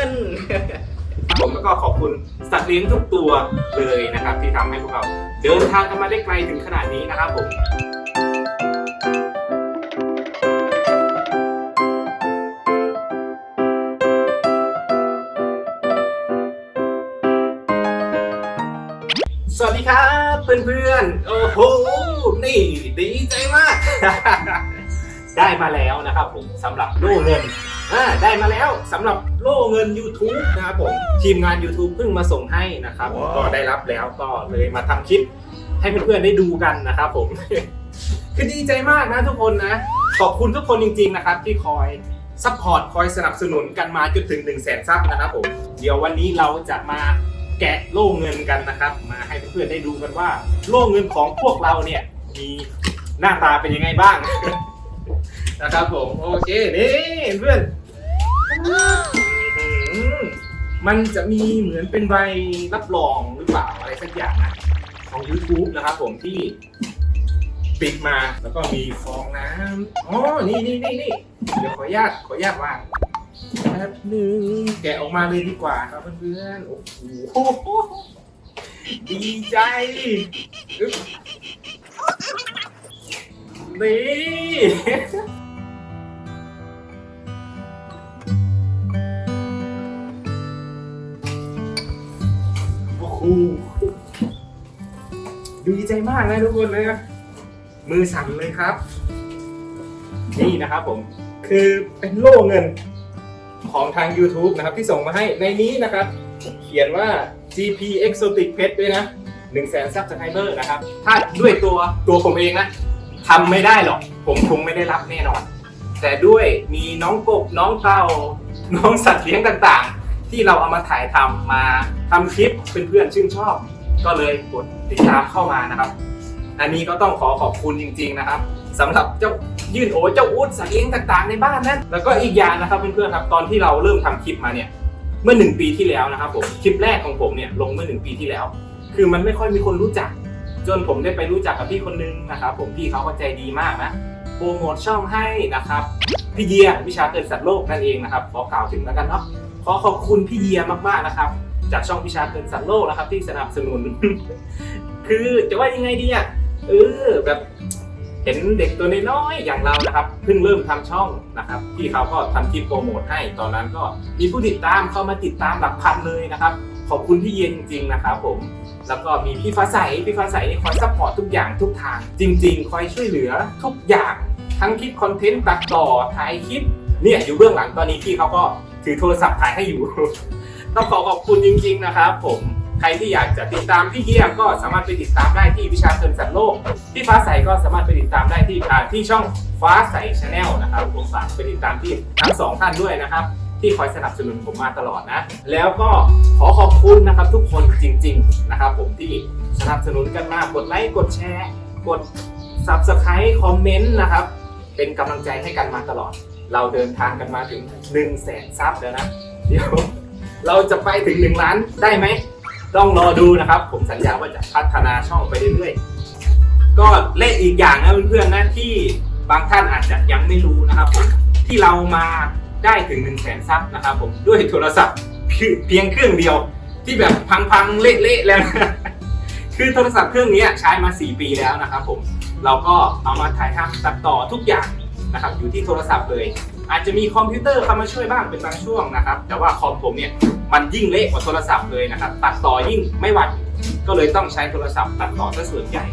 งิน ผมก็ขอบคุณสัตว์เลี้ยงทุกตัวเลยนะครับ ที่ทำให้พวกเราเดินทางกันมาได้ไกลถึงขนาดนี้นะครับผมสวัสดีครับเพื่อนๆโอ้โหนี่ดีใจมาก ได้มาแล้วนะครับผมสำหรับโล่เงินอ่าได้มาแล้วสำหรับโล่เงิน YouTube นะครับผมทีมงาน YouTube เพิ่งมาส่งให้นะครับ ก็ได้รับแล้วก็เลยมาทำคลิปให้เพื่อนๆได้ดูกันนะครับผม คือดีใจมากนะทุกคนนะ ขอบคุณทุกคนจริง ๆ นะครับ ที่คอยซัพพอร์ตคอยสนับสนุนกันมาจนถึง1 0 0 0 0แสนซับนะครับผมเดี๋ยววันนี้เราจะมาแกะโล่เงินกันนะครับ มาให้เพื่อนๆได้ดูกันว่า โล่เงินของพวกเราเนี่ยมีหน้าตาเป็นยังไงบ้าง นะครับผมโอเค นี่เพื่อนอื้อหือมันจะมีเหมือนเป็นใบรับรองหรือเปล่าอะไรสักอย่างนะของ YouTube นะครับผมที่ปิดมาแล้วก็มีฟองน้ำอ๋อ นี่นี่นี่นี่เดี๋ยวขออนุญาตขออนุญาตวางแป๊บหนึงแกะออกมาเลยดีกว่าครับเพื่อนๆโอ้โหดีใจอึ๊บ นี่ โอ้โหดีใจมากนะทุกคนนะมือสั่นเลยครับ นี่นะครับผม คือเป็นโล่เงินของทาง YouTube นะครับ ที่ส่งมาให้ในนี้นะครับ เขียนว่า GP Exotic Pet ด้วยนะ1 0 0 0 0แสนซับสไครเบอร์นะครับ ถ้าด้วยตัวตัวผมเองนะ ทำไม่ได้หรอก ผมคงไม่ได้รับแน่นอน แต่ด้วยมีน้องกบน้องเต่าน้องสัตว์เลี้ยงต่างๆ ที่เราเอามาถ่ายทำมาทำคลิปเพื่อนๆชื่นชอบ ก็เลยกดติดตามเข้ามานะครับ อันนี้ก็ต้องขอขอบคุณจริง ๆนะครับสำหรับเจ้ายื่นโอเจ้าอูดสัตว์เลี้ยงต่างๆ ในบ้านนั้นแล้วก็อีกอย่างนะครับเพื่อนๆครับตอนที่เราเริ่มทำคลิปมาเนี่ยเมื่อหนึ่งปีที่แล้วนะครับผมคลิปแรกของผมเนี่ยลงเมื่อหนึ่งปีที่แล้ว คือมันไม่ค่อยมีคนรู้จัก จนผมได้ไปรู้จักกับพี่คนนึงนะครับผมพี่เขาก็ใจดีมากนะโปรโมทช่องให้นะครับพี่เยียวิชาเกิดสัตว์โลกนั่นเองนะครับขอกล่าวถึงแล้วกันเนาะขอขอบคุณพี่เยียมากๆนะครับ จากช่องวิชาเกินสัตว์โลกนะครับ ที่สนับสนุน คือจะว่ายังไงดีอะเออแบบเห็นเด็กตัวน้อยๆอย่างเรานะครับเพิ่งเริ่มทำช่องนะครับพี่เขาก็ทำคลิปโปรโมทให้ตอนนั้นก็มีผู้ติดตามเข้ามาติดตามหลักพันเลยนะครับ ขอบคุณพี่เย็นจริงๆนะครับผม แล้วก็มีพี่ฟ้าใส พี่ฟ้าใสนี่คอยซัพพอร์ตทุกอย่างทุกทาง จริง ๆ คอยช่วยเหลือทุกอย่าง ทั้งคิดคอนเทนต์ตัดต่อถ่ายคลิป เนี่ยอยู่เบื้องหลังตอนนี้พี่เขาก็ถือโทรศัพท์ถ่ายให้อยู่ ต้องขอขอบคุณจริง ๆ นะครับผมใครที่อยากจะติดตามพี่เฮียก็สามารถไปติดตามได้ที่วิชาเกินสัตว์โลก พี่ฟ้าใสก็สามารถไปติดตามได้ที่ที่ช่องฟ้าใสชาแนลนะครับผมฝากไปติดตามที่ทั้งสองท่านด้วยนะครับ ที่คอยสนับสนุนผมมาตลอดนะ แล้วก็ขอขอบคุณนะครับทุกคนจริง ๆ นะครับ ผมที่สนับสนุนกันมากกดไลค์กดแชร์ กด Subscribe คอมเมนต์นะครับ เป็นกำลังใจให้กันมาตลอด เราเดินทางกันมาถึง1นึ่งแสนซับแล้วนะ เดี๋ยวเราจะไปถึง 1 ล้านได้ไหม ต้องรอดูนะครับ ผมสัญญาว่าจะพัฒนาช่องไปเรื่อยๆ ก็เลขอีกอย่างนะเพื่อนๆนะที่บางท่านอาจจะยังไม่รู้นะครับผมที่เรามา ได้ถึง1นึ่งแสนซับนะครับผมด้วยโทรศัพท์เพียงเครื่องเดียวที่แบบพังๆเละๆแล้วนะคือโทรศัพท์เครื่องนี้ใช้มา 4 ปีแล้วนะครับผมเราก็เอามาถ่ายทำตัดต่อทุกอย่างนะครับอยู่ที่โทรศัพท์เลย อาจจะมีคอมพิวเตอร์เข้ามาช่วยบ้างเป็นบางช่วงนะครับ แต่ว่าคอมผมเนี่ยมันยิ่งเละกว่าโทรศัพท์เลยนะครับ ตัดต่อยิ่งไม่ไหวก็เลยต้องใช้โทรศัพท์ตัดต่อซะส่วนใหญ่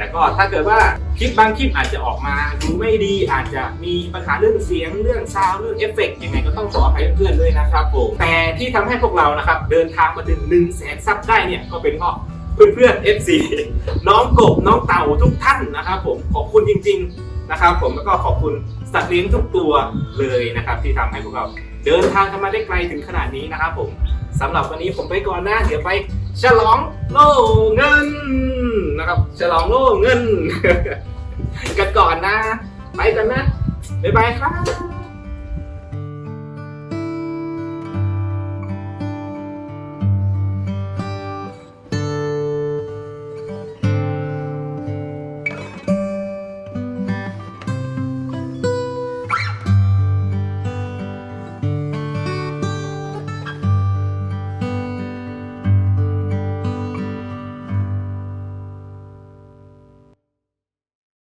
แต่ก็ถ้าเกิดว่าคลิปบางคลิปอาจจะออกมาดูไม่ดีอาจจะมีปัญหาเรื่องเสียงเรื่องซาวเรื่องเอฟเฟกต์ยังไงก็ต้องขออภัยเพื่อนๆด้วยนะครับผมแต่ที่ทำให้พวกเรานะครับเดินทางมาถึง1นึ่งแสนซับได้เนี่ยก็เป็นเพราะเพื่อนๆ FC น้องกบน้องเต่าทุกท่านนะครับผมขอบคุณจริง ๆนะครับ ผมแล้วก็ขอบคุณสัตว์เลี้ยงทุกตัวเลยนะครับ ที่ทำให้พวกเราเดินทางกันมาได้ไกลถึงขนาดนี้นะครับผมสำหรับวันนี้ผมไปก่อนนะเดี๋ยวไป ฉลองโล่เงินนะครับ ฉลองโล่เงิน กันก่อนนะ ไปกันนะ บ๊ายบายครับ